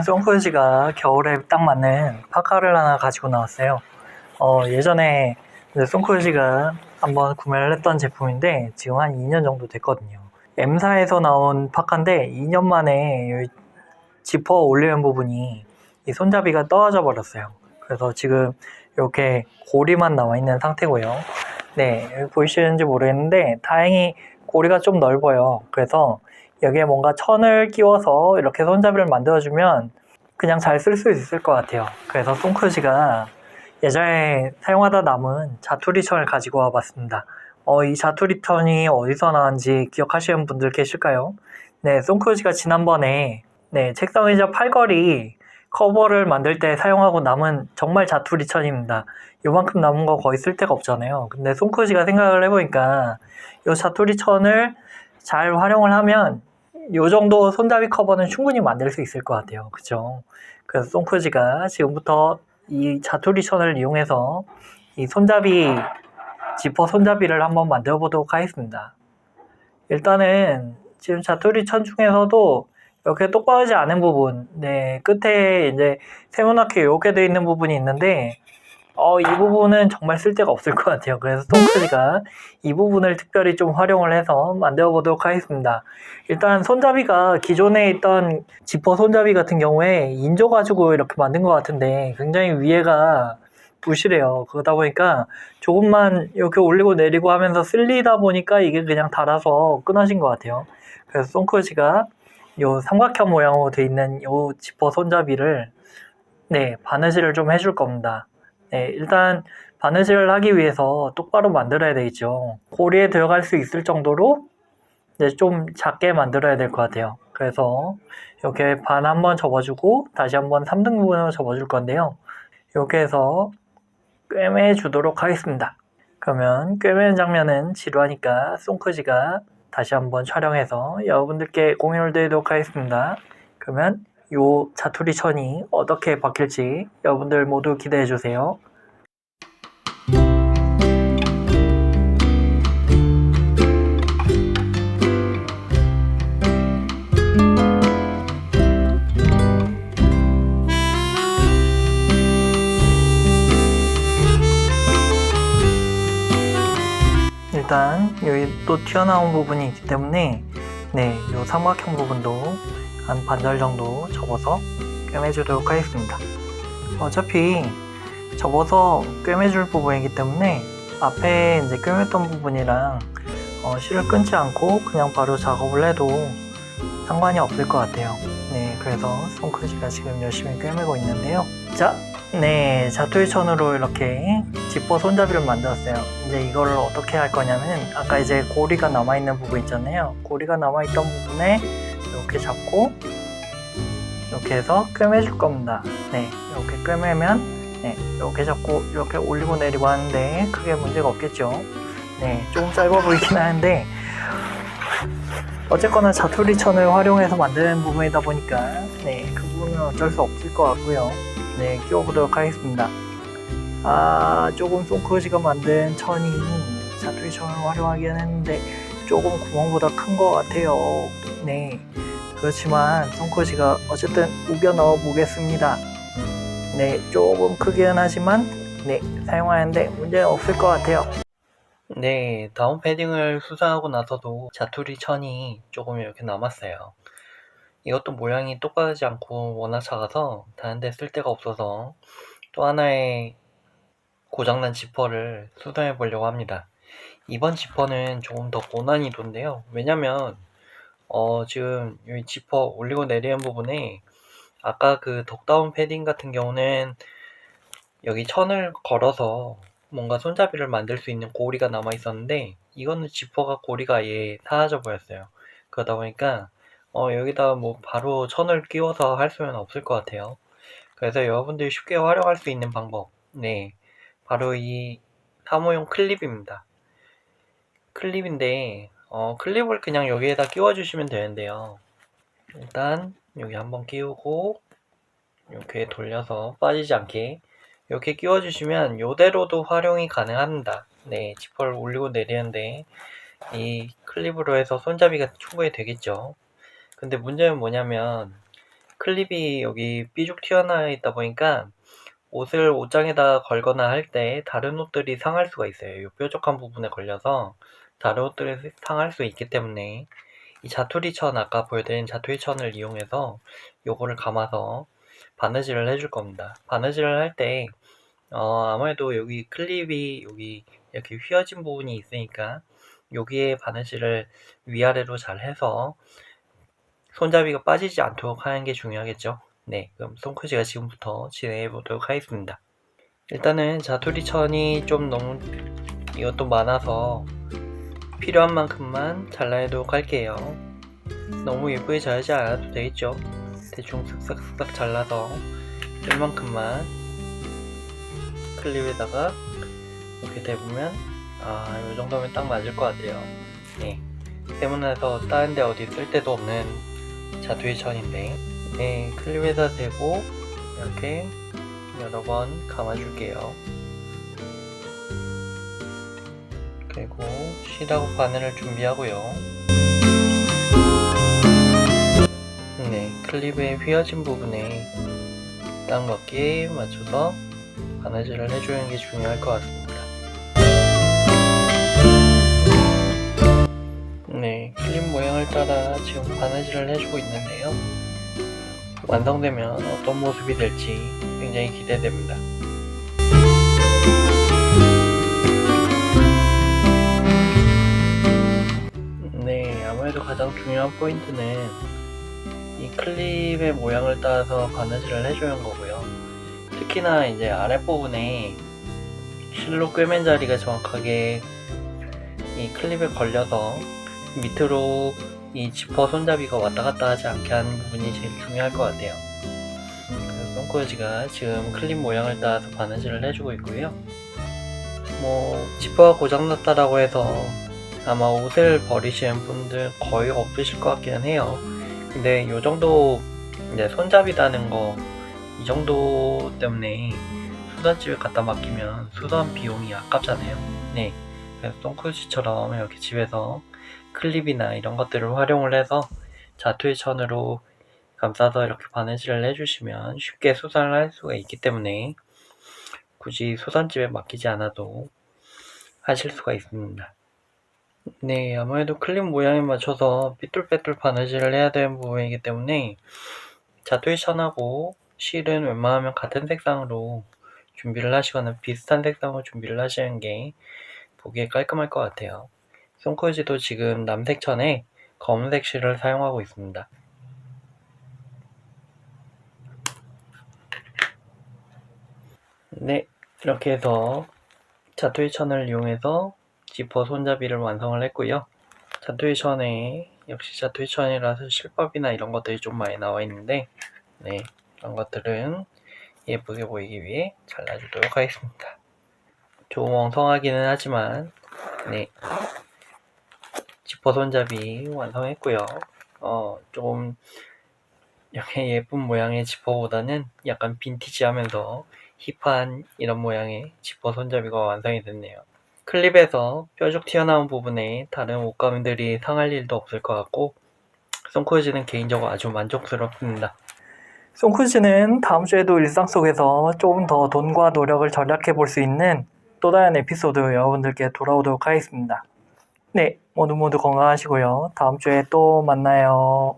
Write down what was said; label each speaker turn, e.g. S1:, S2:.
S1: 일단 송크지가 겨울에 딱 맞는 파카를 하나 가지고 나왔어요. 어, 예전에 송크지가 한번 구매를 했던 제품인데 지금 한 2년 정도 됐거든요. M사에서 나온 파카인데 2년 만에 이 지퍼 올리는 부분이 이 손잡이가 떨어져 버렸어요. 그래서 지금 이렇게 고리만 나와 있는 상태고요. 네, 보이시는지 모르겠는데 다행히 고리가 좀 넓어요. 그래서 여기에 뭔가 천을 끼워서 이렇게 손잡이를 만들어주면 그냥 잘 쓸 수 있을 것 같아요. 그래서 송크지가 예전에 사용하다 남은 자투리 천을 가지고 와봤습니다. 어, 이 자투리 천이 어디서 나왔는지 기억하시는 분들 계실까요? 네, 송크지가 지난번에 네, 책상 의자 팔걸이 커버를 만들 때 사용하고 남은 정말 자투리 천입니다. 요만큼 남은 거 거의 쓸 데가 없잖아요. 근데 송크지가 생각을 해보니까 이 자투리 천을 잘 활용을 하면 요 정도 손잡이 커버는 충분히 만들 수 있을 것 같아요. 그죠? 그래서 송크지가 지금부터 이 자투리 천을 이용해서 이 손잡이, 지퍼 손잡이를 한번 만들어 보도록 하겠습니다. 일단은 지금 자투리 천 중에서도 이렇게 똑바르지 않은 부분, 네, 끝에 이제 세모나게 이렇게 되어 있는 부분이 있는데, 어, 이 부분은 정말 쓸데가 없을 것 같아요. 그래서 송크지가 이 부분을 특별히 좀 활용을 해서 만들어 보도록 하겠습니다. 일단 손잡이가 기존에 있던 지퍼 손잡이 같은 경우에 인조 가지고 이렇게 만든 것 같은데 굉장히 위에가 부실해요. 그러다 보니까 조금만 이렇게 올리고 내리고 하면서 쓸리다 보니까 이게 그냥 닳아서 끊어진 것 같아요. 그래서 송크지가 요 삼각형 모양으로 돼 있는 요 지퍼 손잡이를 네, 바느질을 좀 해줄 겁니다. 네, 일단 바느질을 하기 위해서 똑바로 만들어야 되겠죠. 고리에 들어갈 수 있을 정도로 네, 좀 작게 만들어야 될 것 같아요. 그래서 이렇게 반 한번 접어주고 다시 한번 3등분으로 접어줄 건데요. 이렇게 해서 꿰매 주도록 하겠습니다. 그러면 꿰매는 장면은 지루하니까 송크지가 다시 한번 촬영해서 여러분들께 공유를 드리도록 하겠습니다. 그러면 요 자투리 천이 어떻게 바뀔지 여러분들 모두 기대해 주세요. 일단 여기 또 튀어나온 부분이 있기 때문에 네, 요 삼각형 부분도 한 반절 정도 접어서 꿰매주도록 하겠습니다. 어차피 접어서 꿰매줄 부분이기 때문에 앞에 이제 꿰맸던 부분이랑 어, 실을 끊지 않고 그냥 바로 작업을 해도 상관이 없을 것 같아요. 네, 그래서 손크지가 지금 열심히 꿰매고 있는데요. 자, 네, 자투리천으로 이렇게 지퍼 손잡이를 만들었어요. 이제 이거를 어떻게 할 거냐면 아까 이제 고리가 남아있는 부분 있잖아요. 고리가 남아있던 부분에 이렇게 잡고 이렇게 해서 꿰매줄 겁니다. 네, 이렇게 꿰매면 네, 이렇게 잡고 이렇게 올리고 내리고 하는데 크게 문제가 없겠죠. 네, 조금 짧아 보이긴 하는데 어쨌거나 자투리 천을 활용해서 만드는 부분이다 보니까 네, 그 부분은 어쩔 수 없을 것 같고요. 네, 끼워보도록 하겠습니다. 아, 조금 송크지가 만든 천이 자투리 천을 활용하긴 했는데 조금 구멍보다 큰 것 같아요. 네, 그렇지만 송크지가 어쨌든 우겨 넣어 보겠습니다. 네, 조금 크기는 하지만 네, 사용하는데 문제는 없을 것 같아요. 네, 다운 패딩을 수정하고 나서도 자투리 천이 조금 이렇게 남았어요. 이것도 모양이 똑같지 않고 워낙 작아서 다른데 쓸 데가 없어서 또 하나의 고장난 지퍼를 수정해 보려고 합니다. 이번 지퍼는 조금 더 고난이도인데요. 왜냐면 어 지금 이 지퍼 올리고 내리는 부분에 아까 그 덕다운 패딩 같은 경우는 여기 천을 걸어서 뭔가 손잡이를 만들 수 있는 고리가 남아 있었는데 이거는 지퍼가 고리가 아예 사라져 버렸어요. 그러다 보니까 어, 여기다 뭐 바로 천을 끼워서 할 수는 없을 것 같아요. 그래서 여러분들이 쉽게 활용할 수 있는 방법, 네, 바로 이 사무용 클립입니다. 클립인데, 어, 클립을 그냥 여기에다 끼워주시면 되는데요. 일단 여기 한번 끼우고 이렇게 돌려서 빠지지 않게 이렇게 끼워주시면 이대로도 활용이 가능합니다. 네, 지퍼를 올리고 내리는데 이 클립으로 해서 손잡이가 충분히 되겠죠. 근데 문제는 뭐냐면
S2: 클립이 여기 삐죽 튀어나와 있다 보니까 옷을 옷장에다 걸거나 할 때 다른 옷들이 상할 수가 있어요. 이 뾰족한 부분에 걸려서 다른 옷들이 상할 수 있기 때문에 이 자투리 천 아까 보여드린 자투리 천을 이용해서 요거를 감아서 바느질을 해줄 겁니다. 바느질을 할때 어, 아무래도 여기 클립이 여기 이렇게 휘어진 부분이 있으니까 여기에 바느질을 위아래로 잘 해서 손잡이가 빠지지 않도록 하는 게 중요하겠죠. 네, 그럼 손쿠지가 지금부터 진행해 보도록 하겠습니다. 일단은 자투리 천이 좀 너무 이것도 많아서 필요한 만큼만 잘라내도록 할게요. 너무 예쁘게 자르지 않아도 되겠죠. 대충 쓱싹쓱싹 잘라서 쓸만큼만 클립에다가 이렇게 대보면 아, 이 정도면 딱 맞을 것 같아요. 네. 세문에서 다른 데 어디 쓸 데도 없는 자투리 천인데 네, 클립에다 대고 이렇게 여러 번 감아줄게요. 실하고 바늘을 준비하고요. 네, 클립의 휘어진 부분에 딱 맞게 맞춰서 바느질을 해주는 게 중요할 것 같습니다. 네, 클립 모양을 따라 지금 바느질을 해주고 있는데요. 완성되면 어떤 모습이 될지 굉장히 기대됩니다. 네, 아무래도 가장 중요한 포인트는 이 클립의 모양을 따라서 바느질을 해주는 거고요. 특히나 이제 아랫부분에 실로 꿰맨 자리가 정확하게 이 클립에 걸려서 밑으로 이 지퍼 손잡이가 왔다 갔다 하지 않게 하는 부분이 제일 중요할 것 같아요. 그래서 손코지가 지금 클립 모양을 따라서 바느질을 해주고 있고요. 뭐 지퍼가 고장났다라고 해서 아마 옷을 버리시는 분들 거의 없으실 것 같기는 해요. 근데 요 정도 이제 손잡이라는 거 이 정도 때문에 수단집에 갖다 맡기면 수단 비용이 아깝잖아요. 네. 그래서 똥쿠지처럼 이렇게 집에서 클립이나 이런 것들을 활용을 해서 자투리 천으로 감싸서 이렇게 바느질을 해주시면 쉽게 수선을 할 수가 있기 때문에 굳이 수선집에 맡기지 않아도 하실 수가 있습니다. 네, 아무래도 클립 모양에 맞춰서 삐뚤빼뚤 바느질을 해야 되는 부분이기 때문에 자투리 천하고 실은 웬만하면 같은 색상으로 준비를 하시거나 비슷한 색상으로 준비를 하시는 게 보기에 깔끔할 것 같아요. 송코지도 지금 남색 천에 검은색 실을 사용하고 있습니다. 네, 이렇게 해서 자투리 천을 이용해서 지퍼 손잡이를 완성을 했고요. 자투리 천에 역시 자투리 천이라서 실밥이나 이런 것들이 좀 많이 나와 있는데 네, 이런 것들은 예쁘게 보이기 위해 잘라주도록 하겠습니다. 좀 엉성하기는 하지만 네 지퍼 손잡이 완성했고요. 어, 좀 이렇게 예쁜 모양의 지퍼보다는 약간 빈티지하면서 힙한 이런 모양의 지퍼 손잡이가 완성이 됐네요. 클립에서 뾰족 튀어나온 부분에 다른 옷감들이 상할 일도 없을 것 같고 송쿠지는 개인적으로 아주 만족스럽습니다. 송쿠지는 다음 주에도 일상 속에서 조금 더 돈과 노력을 절약해 볼 수 있는 또 다른 에피소드 여러분들께 돌아오도록 하겠습니다. 네, 모두 모두 건강하시고요. 다음 주에 또 만나요.